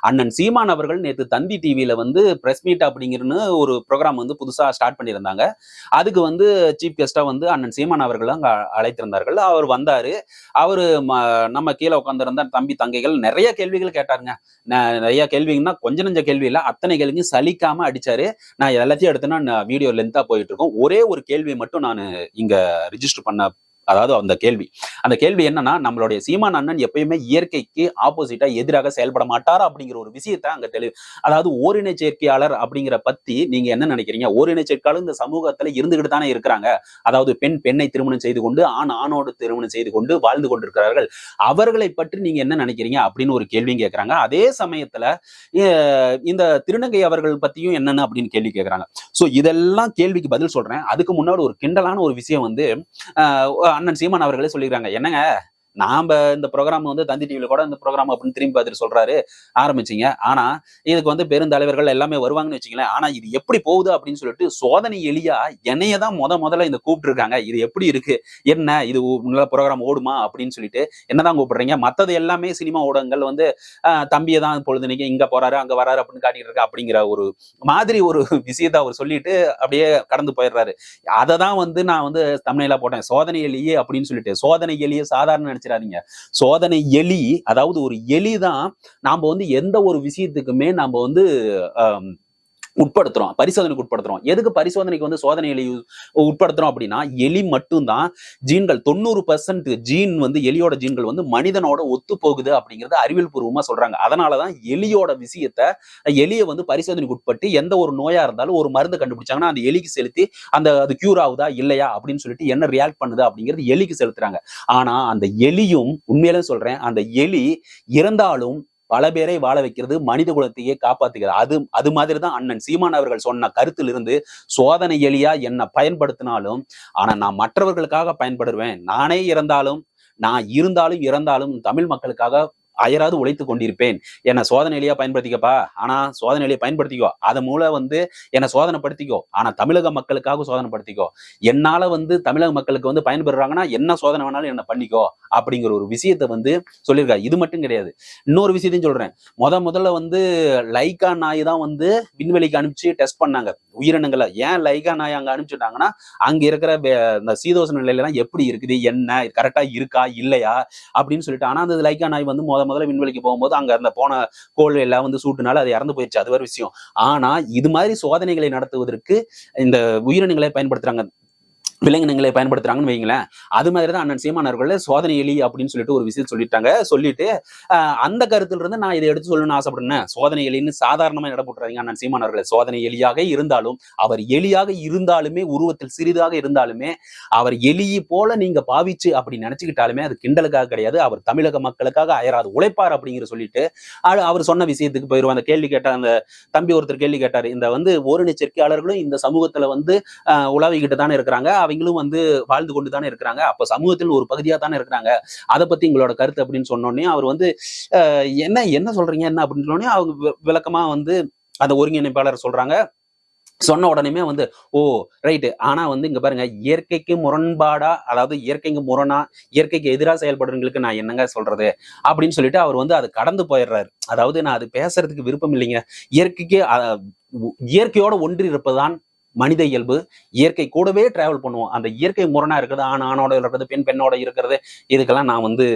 அண்ணன் சீமான் அவர்கள் நேத்து தந்தி டிவியில வந்து பிரஸ் மீட் அப்படிங்கிறன்னு ஒரு ப்ரோக்ராம் வந்து புதுசா ஸ்டார்ட் பண்ணியிருந்தாங்க. அதுக்கு வந்து சீஃப் கெஸ்டா வந்து அண்ணன் சீமான் அவர்கள் அங்கே அழைத்திருந்தார்கள். அவர் வந்தாரு. அவரு ம- நம்ம கீழே உட்காந்துருந்த தம்பி தங்கைகள் நிறைய கேள்விகள் கேட்டாருங்க. நிறைய கேள்விங்கன்னா கொஞ்ச நஞ்ச கேள்வி இல்ல அத்தனை கேள்வியும் சலிக்காம அடிச்சாரு. நான் எல்லாத்தையும் எடுத்தேன்னா வீடியோ லென்த்தா போயிட்டு இருக்கோம். ஒரே ஒரு கேள்வி மட்டும் நான் இங்க ரிஜிஸ்டர் பண்ண அதாவது அந்த கேள்வி. அந்த கேள்வி என்னன்னா நம்மளுடைய சீமான் அண்ணன் எப்பயுமே இயற்கைக்கு ஆப்போசிட்டா எதிராக செயல்பட மாட்டார் அப்படிங்கிற ஒரு விஷயத்தை அங்க தெளிவு அதாவது ஓரின சேர்க்கையாளர் அப்படிங்கிற பத்தி நீங்க என்ன நினைக்கிறீங்க? ஓரின சேர்க்கையாளர் இந்த சமூகத்துல இருந்துகிட்டு தானே இருக்கிறாங்க. அதாவது பெண் பெண்ணை திருமணம் செய்து கொண்டு ஆண் ஆணோடு திருமணம் செய்து கொண்டு வாழ்ந்து கொண்டிருக்கிறார்கள். அவர்களை பற்றி நீங்க என்ன நினைக்கிறீங்க? அப்படின்னு ஒரு கேள்வியும் கேட்கிறாங்க அதே சமயத்துல இந்த திருநங்கை அவர்கள் பத்தியும் என்னன்னு அப்படின்னு கேள்வி கேட்கிறாங்க சோ இதெல்லாம் கேள்விக்கு பதில் சொல்றேன். அதுக்கு முன்னாடி ஒரு கிண்டலான ஒரு விஷயம் வந்து அண்ணன் சீமான் அவர்களே சொல்லிடுறாங்க என்னங்க? நாம இந்த ப்ரோக்ராம் வந்து தந்தி டிவியில் கூட இந்த ப்ரோக்ராம் அப்படின்னு திரும்பி பார்த்துட்டு சொல்றாரு ஆரம்பிச்சீங்க. ஆனா இதுக்கு வந்து பெருந்தலைவர்கள் எல்லாமே வருவாங்கன்னு வச்சுங்களேன் ஆனா இது எப்படி போகுது அப்படின்னு சொல்லிட்டு சோதனை எளியா என்னைய தான் முத முதல்ல இந்த கூப்பிட்டுருக்காங்க. இது எப்படி இருக்கு? என்ன? இது நல்ல ப்ரோக்ராம் ஓடுமா? அப்படின்னு சொல்லிட்டு என்னதான் கூப்பிடுறீங்க? மற்றது எல்லாமே சினிமா ஊடகங்கள் வந்து ஆஹ் தம்பியை தான் பொழுதுனைக்கு இங்க போறாரு அங்க வராரு அப்படின்னு காட்டிட்டு இருக்கா அப்படிங்கிற ஒரு மாதிரி ஒரு விஷயத்தை அவர் சொல்லிட்டு அப்படியே கடந்து போயிடுறாரு. அதை தான் வந்து நான் வந்து தமிழில போட்டேன். சோதனை எளியே அப்படின்னு சொல்லிட்டு. சோதனை எளிய சாதாரண நினைச்சிடாதீங்க. சோதனை எலி அதாவது ஒரு எலி தான் நாம வந்து எந்த ஒரு விஷயத்துக்குமே நம்ம வந்து ஆஹ் உட்படுத்துறோம் பரிசோதனைக்கு உட்படுத்துறோம். எதுக்கு பரிசோதனைக்கு வந்து சோதனை உட்படுத்துறோம் அப்படின்னா எலி மட்டும்தான் ஜீன்கள் தொண்ணூறு பர்சன்ட் ஜீன் வந்து எலியோட ஜீன்கள் வந்து மனிதனோட ஒத்து போகுது அப்படிங்கறத அறிவியல் பூர்வமா சொல்றாங்க. அதனாலதான் எலியோட விஷயத்த எலியை வந்து பரிசோதனைக்கு உட்பட்டு எந்த ஒரு நோயா இருந்தாலும் ஒரு மருந்து கண்டுபிடிச்சாங்கன்னா அந்த எலிக்கு செலுத்தி அந்த அது கியூர் ஆகுதா இல்லையா அப்படின்னு சொல்லிட்டு என்ன ரியாக்ட் பண்ணுது அப்படிங்கிறது எலிக்கு செலுத்துறாங்க. ஆனா அந்த எலியும் உண்மையிலே சொல்றேன் அந்த எலி இறந்தாலும் பல பேரை வாழ வைக்கிறது மனித குலத்தையே காப்பாத்துகிறது. அது அது மாதிரி தான் அண்ணன் சீமான் அவர்கள் சொன்ன கருத்திலிருந்து சோதனை எளியா என்னை பயன்படுத்தினாலும் ஆனா நான் மற்றவர்களுக்காக பயன்படுவேன். நானே இறந்தாலும் நான் இருந்தாலும் இறந்தாலும் தமிழ் மக்களுக்காக அயராது உழைத்து கொண்டிருப்பேன். என்னை சோதனையிலேயே பயன்படுத்திக்கப்பா. ஆனா சோதனையிலேயே பயன்படுத்திக்கோ. அதை மூலம் வந்து என்னை சோதனைப்படுத்திக்கோ. ஆனா தமிழக மக்களுக்காக சோதனைப்படுத்திக்கோ. என்னால வந்து தமிழக மக்களுக்கு வந்து பயன்படுறாங்கன்னா என்ன சோதனை வேணாலும் என்ன பண்ணிக்கோ அப்படிங்கிற ஒரு விஷயத்தை வந்து சொல்லியிருக்கா இது மட்டும் கிடையாது. இன்னொரு விஷயத்தையும் சொல்றேன். முத முதல்ல வந்து லைக்கா நாய் தான் வந்து விண்வெளிக்கு அனுப்பிச்சு டெஸ்ட் பண்ணாங்க. உயிரினங்களை. ஏன் லைகா நாய் அங்க அனுப்பிச்சுட்டாங்கன்னா அங்க இருக்கிற இந்த சீதோஷ நிலையெல்லாம் எப்படி இருக்குது என்ன கரெக்டா இருக்கா இல்லையா அப்படின்னு சொல்லிட்டு. ஆனா அந்த லைக்கா நாய் வந்து மொத முதல்ல விண்வெளிக்கு போகும்போது அங்க அந்த போன கோள் எல்லாம் வந்து சூட்டுனால அது இறந்து போயிடுச்சு அது வேற விஷயம். ஆனா இது மாதிரி சோதனைகளை நடத்துவதற்கு இந்த உயிரினங்களை பயன்படுத்துறாங்க. விலங்கினங்களை பயன்படுத்துறாங்கன்னு வைங்களேன் அது மாதிரி தான் அண்ணன் சீமானவர்கள் சோதனை எலி அப்படின்னு சொல்லிட்டு ஒரு விஷயம் சொல்லிட்டாங்க. சொல்லிட்டு அந்த கருத்துல இருந்து நான் இதை எடுத்து சொல்லணும்னு ஆசைப்படுறேன் சோதனை எலின்னு சாதாரணமா இட அண்ணன் சீமானவர்கள் சோதனை எலியாக இருந்தாலும் அவர் எலியாக இருந்தாலுமே உருவத்தில் சிறிதாக இருந்தாலுமே அவர் எலியை போல நீங்க பாவிச்சு அப்படி நினைச்சுக்கிட்டாலுமே அது கிண்டலுக்காக கிடையாது. அவர் தமிழக மக்களுக்காக அயராது. உழைப்பார் அப்படிங்கிற சொல்லிட்டு அவர் சொன்ன விஷயத்துக்கு போயிருவோம். அந்த கேள்வி கேட்டார் அந்த தம்பி ஒருத்தர் கேள்வி கேட்டார். இந்த வந்து ஓரணி சேர்க்கையாளர்களும் இந்த சமூகத்துல வந்து உலாவிக்கிட்டு தானே இருக்கிறாங்க. அவங்களும் வந்து வாழ்ந்து கொண்டு தானே இருக்கிறாங்க. அப்ப சமூகத்தில் ஒரு பகுதியா தானே இருக்கிறாங்க. அதை பத்தி உங்களோட கருத்து அப்படின்னு சொன்னோடனே அவர் வந்து என்ன என்ன சொல்றீங்க என்ன அப்படின்னு சொன்னோடனே அவங்க விளக்கமாக விளக்கமா வந்து அந்த ஒருங்கிணைப்பாளர் சொல்றாங்க. சொன்ன உடனேமே வந்து ஓ ரைட்டு ஆனா வந்து இங்க பாருங்க இயற்கைக்கு முரண்பாடா அதாவது இயற்கைக்கு முரணா இயற்கைக்கு எதிராக செயல்படுறவங்களுக்கு நான் என்னங்க சொல்றது? அப்படின்னு சொல்லிட்டு அவர் வந்து அது கடந்து போயிடுறாரு. அதாவது நான் அது பேசுறதுக்கு விருப்பம் இல்லைங்க. இயற்கைக்கு இயற்கையோட ஒன்றி இருப்பதுதான் மனித இயல்பு இயற்கை கூடவே டிராவல் பண்ணுவோம். அந்த இயற்கை முரணா இருக்கிறது ஆண் ஆணோட இருக்கிறது பெண் பெண்ணோட இருக்கிறது. இதுக்கெல்லாம் நான் வந்து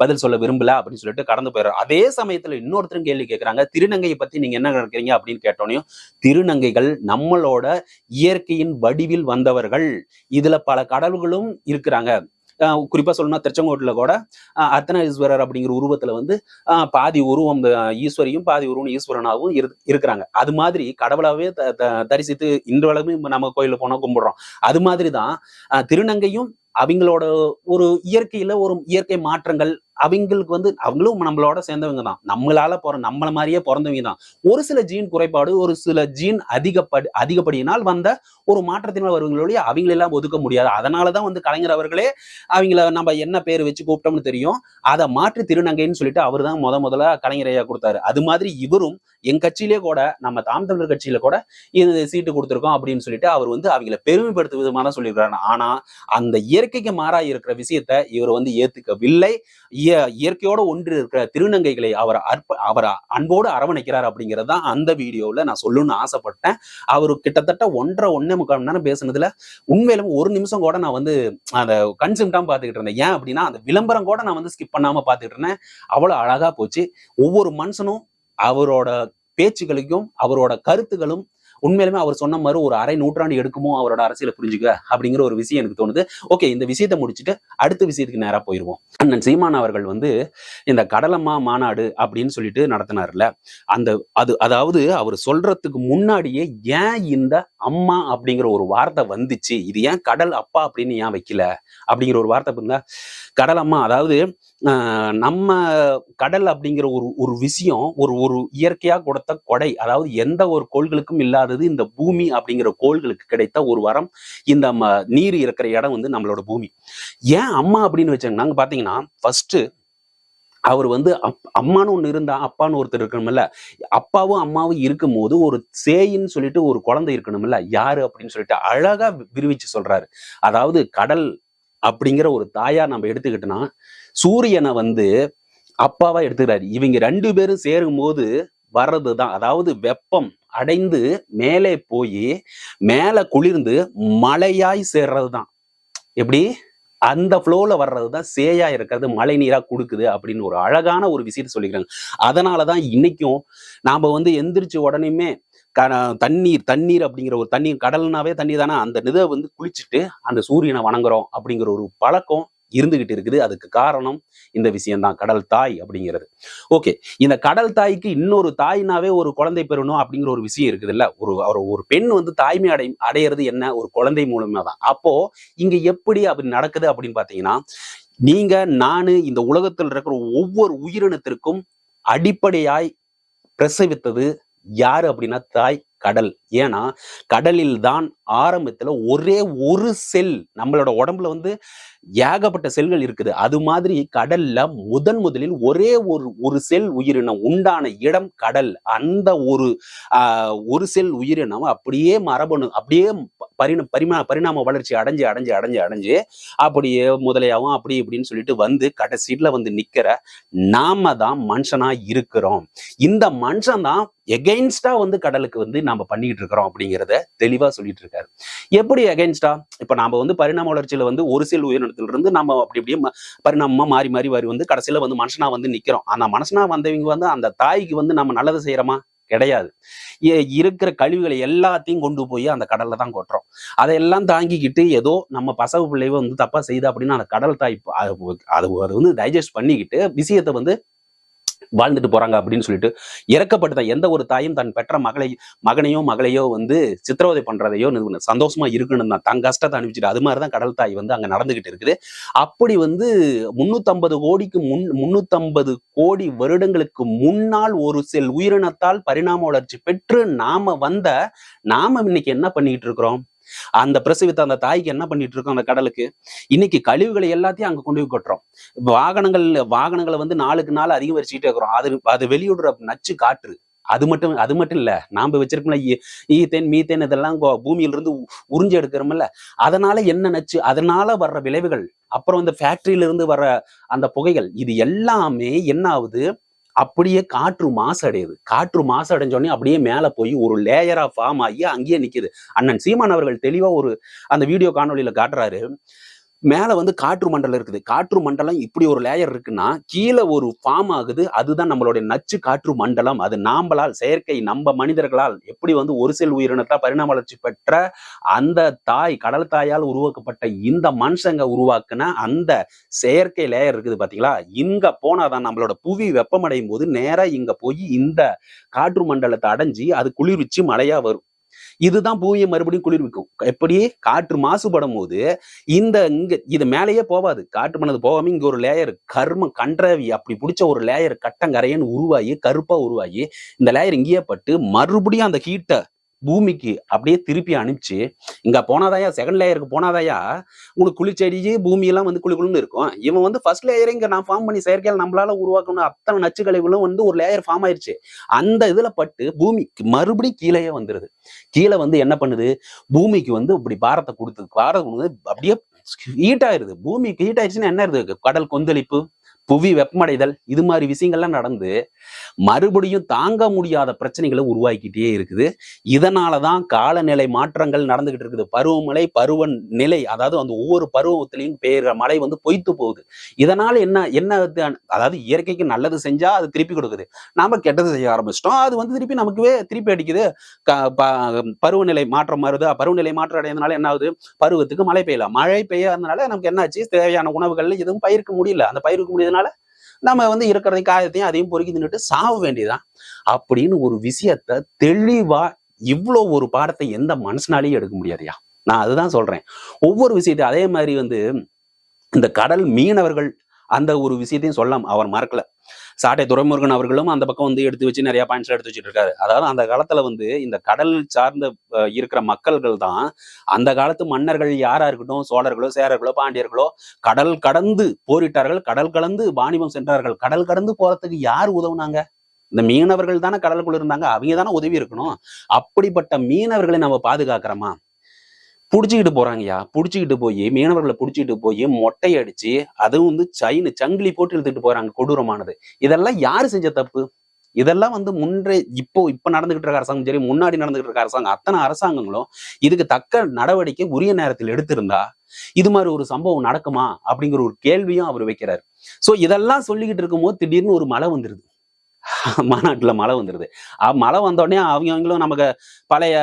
பதில் சொல்ல விரும்பல அப்படின்னு சொல்லிட்டு கடந்து போயிடுறேன். அதே சமயத்துல இன்னொருத்தரும் கேள்வி கேட்கறாங்க திருநங்கையை பத்தி நீங்க என்ன நினைக்கிறீங்க அப்படின்னு கேட்டோனையும் திருநங்கைகள் நம்மளோட இயற்கையின் வடிவில் வந்தவர்கள். இதுல பல கடவுள்களும் இருக்கிறாங்க. குறிப்பாக குறிப்பா சொல்லணும்னா திருச்செங்கோட்டில் கூட அஹ் அர்த்தநாரீஸ்வரர் அப்படிங்கிற உருவத்துல வந்து பாதி உருவம் ஈஸ்வரியும் பாதி உருவம் ஈஸ்வரனாகவும் இரு இருக்கிறாங்க. அது மாதிரி கடவுளாவே த- த- தரிசித்து இன்றளவும் நம்ம கோயிலில் போனா கும்பிடுறோம். அது மாதிரிதான் தான் திருநங்கையும் அவங்களோட ஒரு இயற்கையில ஒரு இயற்கை மாற்றங்கள் அவங்களுக்கு வந்து அவங்களும் நம்மளோட சேர்ந்தவங்க தான். நம்மளால பிற நம்மள மாதிரியே பிறந்தவங்க தான். ஒரு சில ஜீன் குறைபாடு ஒரு சில ஜீன் அதிகப்படி அதிகப்படியினால் வந்த ஒரு மாற்றத்தினால் வருவங்களோடய அவங்களெல்லாம் ஒதுக்க முடியாது. அதனாலதான் வந்து கலைஞர் அவர்களே அவங்கள நம்ம என்ன பேர் வச்சு கூப்பிட்டோம்னு தெரியும். அதை மாற்றி திருநங்கைன்னு சொல்லிட்டு அவர் தான் முத முதல்ல கலைஞரையா கொடுத்தாரு. அது மாதிரி இவரும் எங்க கட்சியிலே கூட நம்ம தாம் தமிழர் கட்சியில கூட இது சீட்டு கொடுத்துருக்கோம் அப்படின்னு சொல்லிட்டு அவர் வந்து அவங்கள பெருமைப்படுத்தும் விதமா தான் ஆனா அந்த இயற்கைக்கு மாறா இருக்கிற விஷயத்த இவர் வந்து ஏத்துக்கவில்லை. இய- இயற்கையோட ஒன்று இருக்கிற திருநங்கைகளை அவர் அற்ப அவர் அன்போடு அரவணைக்கிறார் அப்படிங்கிறது தான் அந்த வீடியோவில் நான் சொல்லணும்னு ஆசைப்பட்டேன். அவர் கிட்டத்தட்ட ஒன்றரை ஒன்னே முக்கால் மணி நேரம் பேசுனதுல உண்மையிலும் ஒரு நிமிஷம் கூட நான் வந்து அந்த கன்சிம்டாம பார்த்துக்கிட்டு இருந்தேன். ஏன் அப்படின்னா அந்த விளம்பரம் கூட நான் வந்து ஸ்கிப் பண்ணாம பார்த்துக்கிட்டு இருந்தேன். அவ்வளோ அழகா போச்சு. ஒவ்வொரு மனுஷனும் அவரோட பேச்சுகளுக்கும் அவரோட கருத்துகளும் உண்மையிலுமே அவர் சொன்ன மாதிரி ஒரு அரை நூற்றாண்டு எடுக்குமோ அவரோட அரசியலை புரிஞ்சுக்க அப்படிங்கிற ஒரு விஷயம் எனக்கு தோணுது. ஓகே இந்த விஷயத்தை முடிச்சுட்டு அடுத்த விஷயத்துக்கு நேரா போயிருவோம். அண்ணன் சீமான் அவர்கள் வந்து இந்த கடலம்மா மாநாடு அப்படின்னு சொல்லிட்டு நடத்தினார்ல. அந்த அது அதாவது அவர் சொல்றதுக்கு முன்னாடியே ஏன் இந்த அம்மா அப்படிங்கிற ஒரு வார்த்தை வந்துச்சு? இது ஏன் கடல் அப்பா அப்படின்னு ஏன் வைக்கல? அப்படிங்கிற ஒரு வார்த்தை இருந்தா கடல் அம்மா அதாவது ஆஹ், நம்ம கடல் அப்படிங்கிற ஒரு ஒரு விஷயம் ஒரு ஒரு இயற்கையா கொடுத்த கொடை அதாவது எந்த ஒரு கோள்களுக்கும் இல்லாதது இந்த பூமி அப்படிங்கிற கோள்களுக்கு கிடைத்த ஒரு வரம். இந்த நீர் இருக்கிற இடம் வந்து நம்மளோட பூமி. ஏன் அம்மா அப்படின்னு வச்சாங்க? நாங்க பாத்தீங்கன்னா ஃபர்ஸ்ட் அவர் வந்து அப்- அம்மான்னு ஒன்று இருந்தா அப்பான்னு ஒருத்தர் இருக்கணும்ல. அப்பாவும் அம்மாவும் இருக்கும்போது ஒரு சேயின்னு சொல்லிட்டு ஒரு குழந்தை இருக்கணும்ல. யாரு அப்படின்னு சொல்லிட்டு அழகா விரிவிச்சு சொல்றாரு. அதாவது கடல் அப்படிங்கிற ஒரு தாயா நம்ம எடுத்துக்கிட்டோம்னா சூரியனை வந்து அப்பாவா எடுத்துக்கிறாரு. இவங்க ரெண்டு பேரும் சேரும் போது வர்றது தான் அதாவது வெப்பம் அடைந்து மேலே போய் மேலே குளிர்ந்து மழையாய் சேர்றது தான் எப்படி? அந்த ஃப்ளோவில் வர்றது தான் சேயா இருக்கிறது மழை நீராக கொடுக்குது அப்படின்னு ஒரு அழகான ஒரு விஷயத்தை சொல்லிக்கிறாங்க. அதனாலதான் இன்னைக்கும் நாம் வந்து எந்திரிச்ச உடனேயுமே க- தண்ணீர் தண்ணீர் அப்படிங்கிற ஒரு தண்ணீர் கடல்னாவே தண்ணீர் தானே. அந்த இதை வந்து குளிச்சுட்டு அந்த சூரியனை வணங்குறோம் அப்படிங்கிற ஒரு பழக்கம் இருந்துகிட்டு இருக்குது. அதுக்கு காரணம் இந்த விஷயம்தான். கடல் தாய் அப்படிங்கிறது. ஓகே. இந்த கடல் தாய்க்கு இன்னொரு தாய்னாவே ஒரு குழந்தை பெறணும் அப்படிங்கிற ஒரு விஷயம் இருக்குது இல்ல ஒரு ஒரு ஒரு பெண் வந்து தாய்மை அடை அடையிறது என்ன? ஒரு குழந்தை மூலமா தான் அப்போ இங்க எப்படி அப்படி நடக்குது அப்படின்னு பாத்தீங்கன்னா நீங்க நானு இந்த உலகத்தில் இருக்கிற ஒவ்வொரு உயிரினத்திற்கும் அடிப்படையாய் பிரசவித்தது யாரு அப்படின்னா தாய் கடல். ஏன்னா கடலில் தான் ஆரம்பத்துல ஒரே ஒரு செல் நம்மளோட உடம்புல வந்து ஏகப்பட்ட செல்கள் இருக்குது. அது மாதிரி கடல்ல முதன் முதலில் ஒரே ஒரு ஒரு செல் உயிரினம் உண்டான இடம் கடல். அந்த ஒரு ஆஹ், ஒரு செல் உயிரினம் அப்படியே மரபணு அப்படியே பரிண பரிமா பரிணாம வளர்ச்சி அடைஞ்சு அடைஞ்சு அடைஞ்சு அடைஞ்சு அப்படியே முதலையாவும் அப்படி இப்படின்னு சொல்லிட்டு வந்து கடைசீட்ல வந்து நிக்கிற நாம தான் மனுஷனா இருக்கிறோம். இந்த மனுஷன் தான் எகெயின்ஸ்டா வந்து கடலுக்கு வந்து நாம பண்ணிக்கிட்டு இருக்கிறோம் அப்படிங்கிறத தெளிவா சொல்லிட்டு இருக்காரு. எப்படி அகைன்ஸ்டா இப்ப நாம வந்து பரிணாம வளர்ச்சியில வந்து ஒரு சில உயிரினத்துல இருந்து நம்ம அப்படி அப்படியே ம- பரிணாமமா மாறி மாறி மாறி வந்து கடைசியில வந்து மனுஷனா வந்து நிக்கிறோம். அந்த மனுஷனா வந்தவங்க வந்து அந்த தாய்க்கு வந்து நம்ம நல்லது செய்யறோமா? கிடையாது. இருக்கிற கழிவுகளை எல்லாத்தையும் கொண்டு போய் அந்த கடல்ல தான் கொட்டுறோம். அதையெல்லாம் தாங்கிக்கிட்டு ஏதோ நம்ம பசவு பிள்ளைவ வந்து தப்பா செய்யுது அப்படின்னா அந்த கடல் தாய் அது அது அது வந்து டைஜஸ்ட் பண்ணிக்கிட்டு விஷயத்தை வந்து வாழ்ந்துட்டு போறாங்க அப்படின்னு சொல்லிட்டு இறக்கப்பட்ட எந்த ஒரு தாயும் தன் பெற்ற மகளை மகனையோ மகளையோ வந்து சித்திரவதை பண்றதையோ சந்தோஷமா இருக்கணும் தான். தன் கஷ்டத்தை அனுப்பிச்சிட்டு அது மாதிரிதான் கடல் தாய் வந்து அங்க நடந்துகிட்டு இருக்குது. அப்படி வந்து முன்னூத்தம்பது கோடிக்கு முன் முன்னூத்தம்பது கோடி வருடங்களுக்கு முன்னால் ஒரு செல் உயிரினத்தால் பரிணாம வளர்ச்சி பெற்று நாம வந்த நாம இன்னைக்கு என்ன பண்ணிக்கிட்டு இருக்கிறோம்? அந்த பிரசவித்த அந்த தாய்க்கு என்ன பண்ணிட்டு இருக்கோம் அந்த கடலுக்கு? இன்னைக்கு கழிவுகளை எல்லாத்தையும் அங்க கொண்டு போய் கொட்டுறோம். வாகனங்கள் வாகனங்களை வந்து நாளுக்கு நாள் அதிகரிச்சுக்கிட்டே இருக்கிறோம். அது அது வெளியிடுற நச்சு காற்று. அது மட்டும் அது மட்டும் இல்ல. நாம வச்சிருக்கோம்ல ஈத்தேன் மீத்தேன் இதெல்லாம் பூமியில இருந்து உ- உறிஞ்சு எடுக்கிறோம்ல. அதனால என்ன நச்சு? அதனால வர்ற விளைவுகள். அப்புறம் இந்த ஃபேக்டரியில இருந்து வர்ற அந்த புகைகள். இது எல்லாமே என்ன ஆகுது? அப்படியே காற்று மாசு அடையுது காற்று மாசு அடைஞ்சோடனே அப்படியே மேலே போய் ஒரு லேயரா ஃபார்ம் ஆகி அங்கேயே நிக்குது. அண்ணன் சீமான் அவர்கள் தெளிவா ஒரு அந்த வீடியோ காணொளியில காட்டுறாரு. மேலே வந்து காற்று மண்டலம் இருக்குது. காற்று மண்டலம் இப்படி ஒரு லேயர் இருக்குன்னா கீழே ஒரு ஃபார்ம் ஆகுது. அதுதான் நம்மளுடைய நச்சு காற்று மண்டலம். அது நாம்பளால் செயற்கை நம்ம மனிதர்களால் எப்படி வந்து ஒரு செல் உயிரினத்தால் பரிணாம வளர்ச்சி பெற்ற அந்த தாய் கடல் தாயால் உருவாக்கப்பட்ட இந்த மனுஷங்க உருவாக்குன அந்த செயற்கை லேயர் இருக்குது பார்த்தீங்களா இங்க போனாதான் நம்மளோட புவி வெப்பமடையும் போது நேராக இங்க போய் இந்த காற்று மண்டலத்தை அடைஞ்சி அது குளிர்விச்சு மழையா வரும். இதுதான் பூமியை மறுபடியும் குளிர்விக்கும். எப்படி காற்று மாசுபடும் போது இந்த இங்க இது மேலேயே போவாது. காற்று பண்ணது போகாம இங்க ஒரு லேயர் கர்ம கன்றவி அப்படி பிடிச்ச ஒரு லேயர் கட்டங்கரையன்னு உருவாகி கருப்பா உருவாகி இந்த லேயர் இங்கேயே பட்டு மறுபடியும் அந்த ஹீட்டை பூமிக்கு அப்படியே திருப்பி அனுப்பிச்சு இங்க போனாதாயா செகண்ட் லேயருக்கு போனாதாயா உனக்கு குளிச்செடி பூமியெல்லாம் வந்து குளி இருக்கும். இவன் வந்து ஃபர்ஸ்ட் லேயரை இங்க நான் ஃபார்ம் பண்ணி செயற்கையால் நம்மளால உருவாக்கணும். அத்தனை நச்சுக்கழிவுகளும் வந்து ஒரு லேயர் ஃபார்ம் ஆயிருச்சு. அந்த இதுல பட்டு பூமிக்கு மறுபடியும் கீழேயே வந்துருது. கீழே வந்து என்ன பண்ணுது? பூமிக்கு வந்து இப்படி பாரத்தை கொடுத்து பாரத்தை அப்படியே ஹீட் ஆயிருது. பூமிக்கு ஹீட் ஆயிடுச்சுன்னா என்ன இருக்கு கடல் கொந்தளிப்பு புவி வெப்பமடைதல் இது மாதிரி விஷயங்கள்லாம் நடந்து மறுபடியும் தாங்க முடியாத பிரச்சனைகளை உருவாக்கிட்டே இருக்குது. இதனாலதான் காலநிலை மாற்றங்கள் நடந்துகிட்டு இருக்குது. பருவமழை பருவ நிலை அதாவது அந்த ஒவ்வொரு பருவத்திலையும் பெய்கிற மழை வந்து பொய்த்து போகுது. இதனால என்ன என்ன அதாவது இயற்கைக்கு நல்லது செஞ்சா அது திருப்பி கொடுக்குது. நாம கெட்டது செய்ய ஆரம்பிச்சிட்டோம். அது வந்து திருப்பி நமக்குவே திருப்பி அடிக்குது. க- ப- பருவநிலை மாற்றம் வருது. பருவநிலை மாற்றம் அடையறதுனால என்ன ஆகுது? பருவத்துக்கு மழை பெய்யல மழை பெய்யாதனால நமக்கு என்னாச்சு தேவையான உணவுகள் எதுவும் பயிர்க்க முடியல. அந்த பயிருக்கு முடியல அதனால நம்ம வந்து இருக்கிறதையும் காயத்தையும் அதையும் பொறுக்கி தின்னுட்டு சாவ வேண்டியதுதான். அப்படின்னு ஒரு விஷயத்த தெளிவா இவ்வளோ ஒரு பாடத்தை எந்த மனுஷனாலையும் எடுக்க முடியாதுயா நான் அதுதான் சொல்றேன். ஒவ்வொரு விஷயத்தையும் அதே மாதிரி வந்து இந்த கடல் மீனவர்கள் அந்த ஒரு விஷயத்தையும் சொல்லலாம் அவர் மறக்கல. சாட்டை துரைமுருகன் அவர்களும் அந்த பக்கம் வந்து எடுத்து வச்சு நிறைய பாயிண்ட்ஸ் எடுத்து வச்சுட்டு இருக்காரு அதாவது அந்த காலத்துல வந்து இந்த கடல் சார்ந்த இருக்கிற மக்கள்கள் தான் அந்த காலத்து மன்னர்கள் யாரா இருக்கட்டும் சோழர்களோ சேரர்களோ பாண்டியர்களோ கடல் கடந்து போரிட்டார்கள். கடல் கடந்து வாணிபம் சென்றார்கள். கடல் கடந்து போறதுக்கு யார் உதவுனாங்க? இந்த மீனவர்கள் தானே கடலுக்குள்ள இருந்தாங்க. அவங்க தானே உதவி இருக்கணும். அப்படிப்பட்ட மீனவர்களை நம்ம பாதுகாக்கிறோமா? புடிச்சுக்கிட்டு போறாங்கய்யா. புடிச்சுக்கிட்டு போய் மீனவர்களை புடிச்சுக்கிட்டு போய் மொட்டை அடிச்சு அதுவும் வந்து சைனு சங்கிலி போட்டு இழுத்துட்டு போறாங்க கொடூரமானது. இதெல்லாம் யாரு செஞ்ச தப்பு? இதெல்லாம் வந்து முன்றே இப்போ இப்ப நடந்துகிட்டு இருக்க அரசாங்கம் சரி முன்னாடி நடந்துகிட்டு இருக்க அரசாங்கம் அத்தனை அரசாங்கங்களும் இதுக்கு தக்க நடவடிக்கை உரிய நேரத்தில் எடுத்திருந்தா இது மாதிரி ஒரு சம்பவம் நடக்குமா? அப்படிங்கிற ஒரு கேள்வியும் அவர் வைக்கிறார். சோ இதெல்லாம் சொல்லிக்கிட்டு இருக்கும்போது திடீர்னு ஒரு மழை வந்துருது. மாநாட்டுல மழை வந்துடுது மழை வந்தோடனே அவங்க அவங்களும் நமக்கு பழைய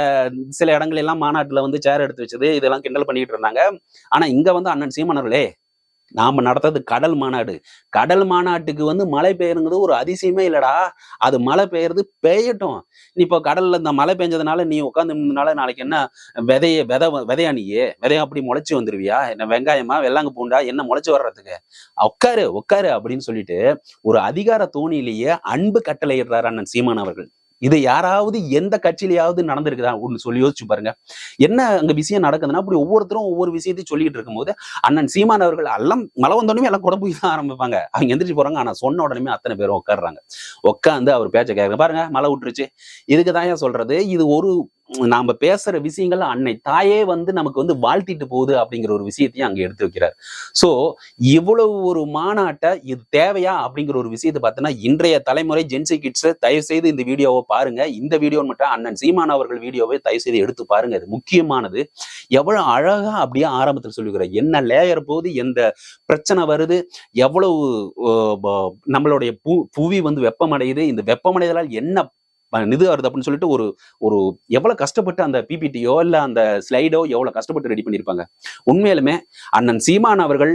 சில இடங்கள் எல்லாம் மாநாட்டுல வந்து சேர் எடுத்து வச்சது இதெல்லாம் கிண்டல் பண்ணிட்டு இருந்தாங்க. ஆனா இங்க வந்து அண்ணன் சீமானவர்களே நாம நடத்துறது கடல் மாநாடு. கடல் மாநாட்டுக்கு வந்து மழை பெய்யுங்கிறது ஒரு அதிசயமே இல்லடா. அது மழை பெய்யறது பெய்யட்டும். நீ இப்போ கடல்ல இந்த மழை பெஞ்சதுனால நீ உட்காந்துனால நாளைக்கு என்ன விதைய விதை விதையா நீயே விதையா அப்படி முளைச்சு வந்துருவியா? என்ன வெங்காயமா வெள்ளாங்க பூண்டா? என்ன முளைச்சு வர்றதுக்கு? உட்காரு உட்காரு அப்படின்னு சொல்லிட்டு ஒரு அதிகார தோணியிலேயே அன்பு கட்டளையிடுறாரு அண்ணன் சீமான் அவர்கள். இது யாராவது எந்த கட்சியிலையாவது நடந்திருக்குதா? ஒன்று சொல்லி யோசிச்சு பாருங்க. என்ன அங்க விஷயம் நடக்குதுன்னா அப்படி ஒவ்வொருத்தரும் ஒவ்வொரு விஷயத்தையும் சொல்லிட்டு இருக்கும்போது அண்ணன் சீமான் அவர்கள் எல்லாம் மழை வந்தோடனே எல்லாம் குடம்பு தான் ஆரம்பிப்பாங்க. அவங்க எந்திரிச்சு போறாங்க ஆனா சொன்ன உடனே அத்தனை பேரும் உட்காடுறாங்க உட்காந்து அவர் பேச்சை கேட்க பாருங்க மழை விட்டுருச்சு. இதுக்கு தான் சொல்றது? இது ஒரு நாம் பேசுகிற விஷயங்கள் அன்னை தாயே வந்து நமக்கு வந்து வாழ்த்திட்டு போகுது அப்படிங்கிற ஒரு விஷயத்தையும் அங்கே எடுத்து வைக்கிறார். ஸோ இவ்வளவு ஒரு மாநாட்டை இது தேவையா அப்படிங்கிற ஒரு விஷயத்தை பார்த்தோன்னா இன்றைய தலைமுறை ஜென்சி கிட்ஸை தயவு செய்து இந்த வீடியோவை பாருங்க. இந்த வீடியோ மட்டும் அண்ணன் சீமான் அவர்கள் வீடியோவை தயவு செய்து எடுத்து பாருங்க. இது முக்கியமானது. எவ்வளவு அழகா அப்படியே ஆரம்பத்தில் சொல்லிக்கிறார் என்ன லேயர் போது எந்த பிரச்சனை வருது எவ்வளவு நம்மளுடைய பூ புவி வந்து வெப்பமடையுது இந்த வெப்பமடைதலால் என்ன நிது இது அப்படின்னு சொல்லிட்டு ஒரு ஒரு எவ்வளவு கஷ்டப்பட்டு அந்த பிபிடியோ இல்ல அந்த ஸ்லைடோ எவ்வளவு கஷ்டப்பட்டு ரெடி பண்ணியிருப்பாங்க உண்மையிலுமே அண்ணன் சீமான் அவர்கள்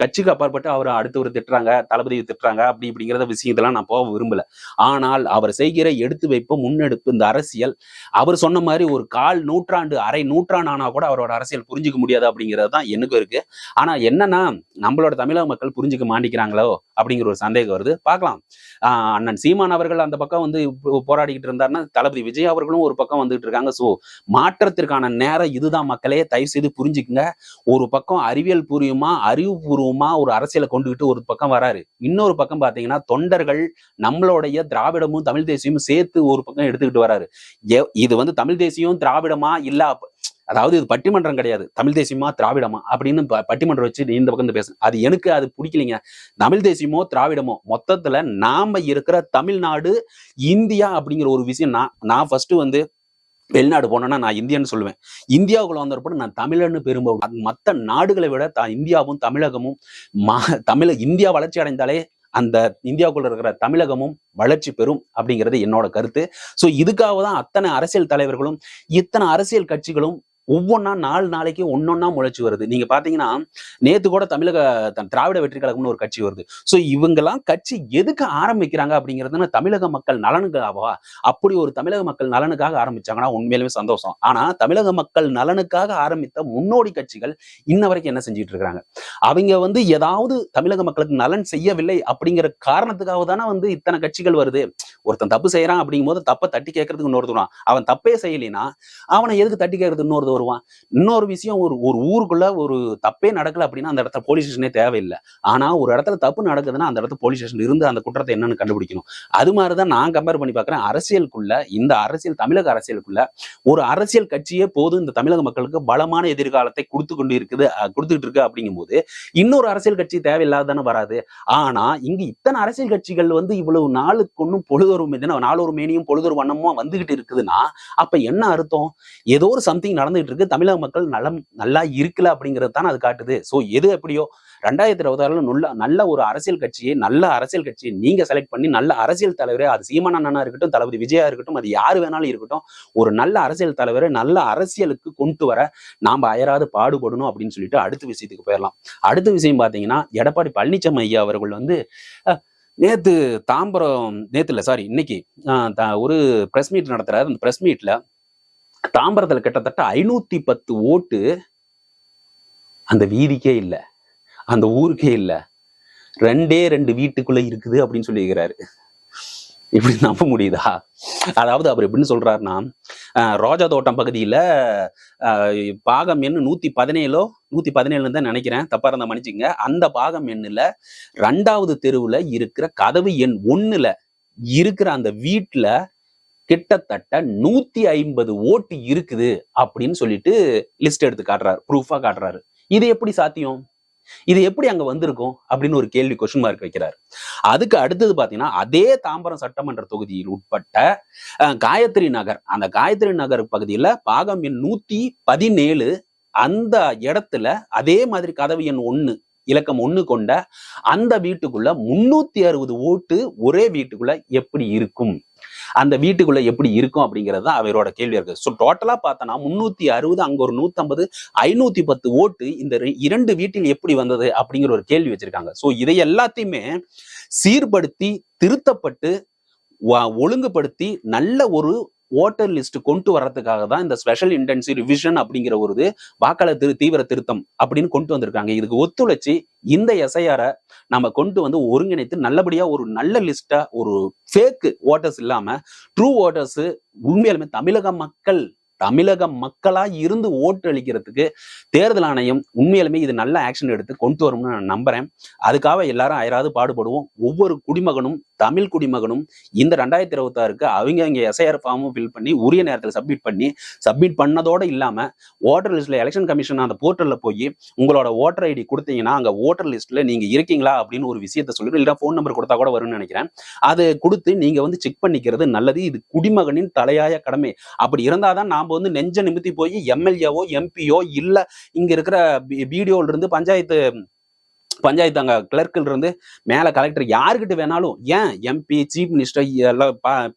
கட்சிக்கு அப்பாற்பட்டு அவர் அடுத்தவர் திட்டுறாங்க தளபதி திட்டுறாங்க அப்படி இப்படிங்கிறத விஷயத்தெல்லாம் நான் போக விரும்பல. ஆனால் அவர் செய்கிற எடுத்து வைப்பு முன்னெடுப்பு இந்த அரசியல் அவர் சொன்ன மாதிரி ஒரு கால் நூற்றாண்டு அரை நூற்றாண்டு ஆனா கூட அவரோட அரசியல் புரிஞ்சுக்க முடியாது அப்படிங்கிறது தான் எனக்கும் இருக்கு. ஆனா என்னன்னா நம்மளோட தமிழக மக்கள் புரிஞ்சுக்க மாட்டேங்கிறாங்களோ அப்படிங்கிற ஒரு சந்தேகம் வருது. பார்க்கலாம். ஆஹ் அண்ணன் சீமான் அவர்கள் அந்த பக்கம் வந்து போராடிக்கிட்டு இருந்தாருன்னா தளபதி விஜய் அவர்களும் ஒரு பக்கம் வந்துட்டு இருக்காங்க. ஸோ மாற்றத்திற்கான நேரம் இதுதான் மக்களே. தயவு செய்து புரிஞ்சுக்குங்க. ஒரு பக்கம் அறிவியல் பூர்வமா அறிவுபூர்வமா ஒரு அரசியலை கொண்டுகிட்டு ஒரு பக்கம் வராரு. இன்னொரு பக்கம் பாத்தீங்கன்னா தொண்டர்கள் நம்மளுடைய திராவிடமும் தமிழ் தேசியமும் சேர்த்து ஒரு பக்கம் எடுத்துக்கிட்டு வராரு. இது வந்து தமிழ் தேசியம் திராவிடமா இல்ல அதாவது இது பட்டிமன்றம் கிடையாது. தமிழ் தேசியமா திராவிடமா அப்படின்னு பட்டிமன்றம் வச்சு நீ இந்த பக்கம் இருந்து அது எனக்கு அது பிடிக்கலைங்க. தமிழ் தேசியமோ திராவிடமோ மொத்தத்துல நாம இருக்கிற தமிழ்நாடு இந்தியா அப்படிங்கிற ஒரு விஷயம் நான் நான் ஃபர்ஸ்ட் வந்து வெளிநாடு போனேன்னா நான் இந்தியன்னு சொல்லுவேன். இந்தியாவுக்குள்ள வந்தப்ப நான் தமிழன்னு பெருமை மற்ற நாடுகளை விட தான் இந்தியாவும் தமிழகமும் மா தமிழ இந்தியா வளர்ச்சி அடைந்தாலே அந்த இந்தியாவுக்குள்ள இருக்கிற தமிழகமும் வளர்ச்சி பெறும் அப்படிங்கிறது என்னோட கருத்து. ஸோ இதுக்காக தான் அத்தனை அரசியல் தலைவர்களும் இத்தனை அரசியல் கட்சிகளும் ஒவ்வொன்றா நாலு நாளைக்கு ஒன்னொன்னா முளைச்சு வருது. நீங்க பாத்தீங்கன்னா நேத்து கூட தமிழக திராவிட வெற்றி கழகம்னு ஒரு கட்சி வருது. ஸோ இவங்கெல்லாம் கட்சி எதுக்கு ஆரம்பிக்கிறாங்க அப்படிங்கிறதுனா தமிழக மக்கள் நலனுக்காகவா? அப்படி ஒரு தமிழக மக்கள் நலனுக்காக ஆரம்பிச்சாங்கன்னா உண்மையிலுமே சந்தோஷம். ஆனா தமிழக மக்கள் நலனுக்காக ஆரம்பித்த முன்னோடி கட்சிகள் இன்ன வரைக்கும் என்ன செஞ்சுட்டு இருக்கிறாங்க? அவங்க வந்து ஏதாவது தமிழக மக்களுக்கு நலன் செய்யவில்லை அப்படிங்கிற காரணத்துக்காக தானே வந்து இத்தனை கட்சிகள் வருது. ஒருத்தன் தப்பு செய்யறான் அப்படிங்கும் போது தப்பை தட்டி கேட்கறதுக்கு இன்னொருத்தர் அவன் தப்பே செய்யலைன்னா அவனை எதுக்கு தட்டி கேட்கறதுக்கு இன்னொருத்தர் வருவான். இன்னொரு விஷயம் ஒரு ஒரு ஊருக்குள்ள ஒரு தப்பே நடக்கல அப்படின்னா அந்த இடத்துல போலீஸ் ஸ்டேஷனே தேவையில்லை. ஆனா ஒரு இடத்துல தப்பு நடக்குதுன்னா அந்த இடத்துல போலீஸ் ஸ்டேஷன் இருந்து அந்த குற்றத்தை என்னன்னு கண்டுபிடிக்கணும். அது மாதிரிதான் நான் கம்பேர் பண்ணி பார்க்கறேன். அரசியலுக்குள்ள இந்த அரசியல் தமிழக அரசியலுக்குள்ள ஒரு அரசியல் கட்சியே போதும் இந்த தமிழக மக்களுக்கு பலமான எதிர்காலத்தை கொடுத்து கொண்டு இருக்குது கொடுத்துட்டு இருக்கு அப்படிங்கும் போது இன்னொரு அரசியல் கட்சி தேவையில்லாதானே வராது. ஆனா இங்க இத்தனை அரசியல் கட்சிகள் வந்து இவ்வளவு நாளுக்கு ஒன்றும் பொழுதொரு மீது நாளொரு மேனியும் பொழுதொரு வண்ணமும் வந்துகிட்டு இருக்குதுன்னா அப்ப என்ன அர்த்தம்? ஏதோ ஒரு சம்திங் நடந்து இருக்கு. தமிழக மக்கள் நலம் நல்லா இருக்கல அப்படிங்கிறது தான் அது காட்டுது. ஸோ எது எப்படியோ ரெண்டாயிரத்தி இருபத்தாறுல நல்ல நல்ல ஒரு அரசியல் கட்சியை நல்ல அரசியல் கட்சியை நீங்க செலக்ட் பண்ணி நல்ல அரசியல் தலைவரே அது சீமான அண்ணனா இருக்கட்டும் தளபதி விஜயா இருக்கட்டும் அது யார் வேணாலும் இருக்கட்டும் ஒரு நல்ல அரசியல் தலைவரை நல்ல அரசியலுக்கு கொண்டு வர நாம அயராது பாடுபடணும் அப்படின்னு சொல்லிட்டு அடுத்த விஷயத்துக்கு போயிடலாம் அடுத்த விஷயம் பாத்தீங்கன்னா எடப்பாடி பழனிசாமி ஐயா அவர்கள் வந்து நேத்து தாம்பரம் நேத்து சாரி இன்னைக்கு ஒரு பிரஸ் மீட் நடத்துறாரு. அந்த பிரஸ் மீட்ல தாம்பரத்துல கிட்டத்தட்ட ஐநூத்தி பத்து ஓட்டு அந்த வீதிக்கே இல்லை. அந்த ஊருக்கே இல்லை. ரெண்டே ரெண்டு வீட்டுக்குள்ள இருக்குது அப்படின்னு சொல்லியிருக்கிறாரு. இப்படி நம்ப முடியுதா? அதாவது அவர் எப்படின்னு சொல்றாருன்னா ரோஜா தோட்டம் பகுதியில பாகம் எண் நூத்தி பதினேழோ நூத்தி பதினேழுன்னு தான் நினைக்கிறேன் தப்பா இருந்தா மன்னிச்சுங்க அந்த பாகம் எண்ணுல ரெண்டாவது தெருவுல இருக்கிற கதவு எண் ஒண்ணுல இருக்கிற அந்த வீட்டுல கிட்டத்தட்ட நூத்தி ஐம்பது ஓட்டு இருக்குது அப்படின்னு சொல்லிட்டு லிஸ்ட் எடுத்து காட்டுறாரு ப்ரூஃபா காட்டுறாரு. இது எப்படி சாத்தியம்? இது எப்படி அங்க வந்திருக்கும்? அப்படின்னு ஒரு கேள்வி கொஸ்டின் மார்க் வைக்கிறாரு. அதுக்கு அடுத்தது பாத்தீங்கன்னா அதே தாம்பரம் சட்டமன்ற தொகுதியில் உட்பட்ட காயத்ரி நகர் அந்த காயத்ரி நகர் பகுதியில பாகம் எண் நூத்தி பதினேழு அந்த இடத்துல அதே மாதிரி கதவு எண் ஒண்ணு இலக்கம் ஒண்ணு கொண்ட அந்த வீட்டுக்குள்ள முன்னூத்தி அறுபது ஓட்டு ஒரே வீட்டுக்குள்ள எப்படி இருக்கும்? அந்த வீட்டுக்குள்ள எப்படி இருக்கும் அப்படிங்கிறது தான் அவரோட கேள்வி இருக்கு. ஸோ டோட்டலா பார்த்தோன்னா முன்னூத்தி அறுபது அங்க ஒரு நூத்தம்பது ஐநூத்தி பத்து ஓட்டு இந்த இரண்டு வீட்டில் எப்படி வந்தது அப்படிங்கிற ஒரு கேள்வி வச்சிருக்காங்க. ஸோ இதை எல்லாத்தையுமே சீர்படுத்தி திருத்தப்பட்டு ஒழுங்குபடுத்தி நல்ல ஒரு ஓட்டர் லிஸ்ட் கொண்டு வர்றதுக்காக தான் இந்த ஸ்பெஷல் இன்டென்சி ரிவிஷன் அப்படிங்கிற ஒரு இது வாக்காளர் திரு தீவிர திருத்தம் அப்படின்னு கொண்டு வந்திருக்காங்க. இதுக்கு ஒத்துழைச்சி இந்த எஸ்ஐஆரை நம்ம கொண்டு வந்து ஒருங்கிணைத்து நல்லபடியா ஒரு நல்ல லிஸ்டா ஒரு ஃபேக் ஓட்டர்ஸ் இல்லாம ட்ரூ ஓட்டர்ஸ் உண்மையாலுமே தமிழக மக்கள் தமிழக மக்களா இருந்து ஓட்டு அளிக்கிறதுக்கு தேர்தல் ஆணையம் உண்மையிலுமே இது நல்ல ஆக்ஷன் எடுத்து கொண்டு வரும்னு நான் நம்புறேன். அதுக்காக எல்லாரும் அயராது பாடுபடுவோம். ஒவ்வொரு குடிமகனும் தமிழ் குடிமகனும் இந்த ரெண்டாயிரத்தி இருபத்தாறுக்கு அவங்க அவங்க எஸ்ஐஆர் ஃபார்மும் ஃபில் பண்ணி உரிய நேரத்தில் சப்மிட் பண்ணி சப்மிட் பண்ணதோடு இல்லாமல் ஓட்டர் லிஸ்ட்ல எலெக்ஷன் கமிஷன் அந்த போர்ட்டலில் போய் உங்களோட ஓட்டர் ஐடி கொடுத்தீங்கன்னா அங்கே ஓட்டர் லிஸ்ட்ல நீங்க இருக்கீங்களா அப்படின்னு ஒரு விஷயத்த சொல்லிட்டு இல்லை ஃபோன் நம்பர் கொடுத்தா கூட வரும்னு நினைக்கிறேன். அது கொடுத்து நீங்க வந்து செக் பண்ணிக்கிறது நல்லது. இது குடிமகனின் தலையாய கடமை. அப்படி இருந்தாதான் நாம வந்து நெஞ்ச நிமித்தி போய் எம்எல்ஏவோ எம்பியோ இல்ல இங்க இருக்கிற பிடிஓல இருந்து பஞ்சாயத்து பஞ்சாயத்து அங்க கிளர்க்கில் இருந்து மேல கலெக்டர் யாருக்கிட்ட வேணாலும் ஏன் MP chief minister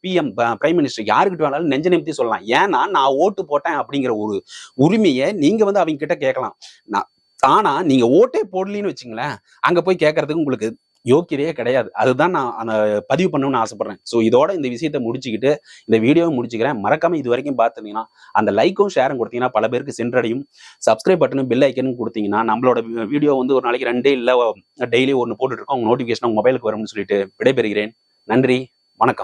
PM prime minister யாருக்கிட்ட வேணாலும் நெஞ்ச நிமித்தி சொல்லலாம். ஏன்னா நான் ஓட்டு போட்டேன் அப்படிங்கிற ஒரு உரிமையை நீங்க வந்து அவங்க கிட்ட கேட்கலாம். நான் ஆனா நீங்க ஓட்டே போடலின்னு வச்சுங்களேன் அங்க போய் கேட்கறதுக்கு உங்களுக்கு யோக்கியதையே கிடையாது. அதுதான் நான் அந்த பதிவு பண்ணணும்னு ஆசைப்படுறேன். ஸோ இதோட இந்த விஷயத்தை முடிச்சுக்கிட்டு இந்த வீடியோவை முடிச்சுக்கிறேன். மறக்காம இது வரைக்கும் பார்த்துருந்தீங்கன்னா அந்த லைக்கும் ஷேரும் கொடுத்தீங்கன்னா பல பேருக்கு சென்றடையும். சப்ஸ்கிரைப் பட்டனும் பெல் ஐக்கனும் கொடுத்தீங்கன்னா நம்மளோட வீடியோ வந்து ஒரு நாளைக்கு ரெண்டே இல்லை டெய்லி ஒன்று போட்டுட்டு இருக்கோம். உங்க நோட்டிஃபிகேஷன் உங்க மொபைலுக்கு வரும்னு சொல்லிட்டு விடைபெறுகிறேன். நன்றி வணக்கம்.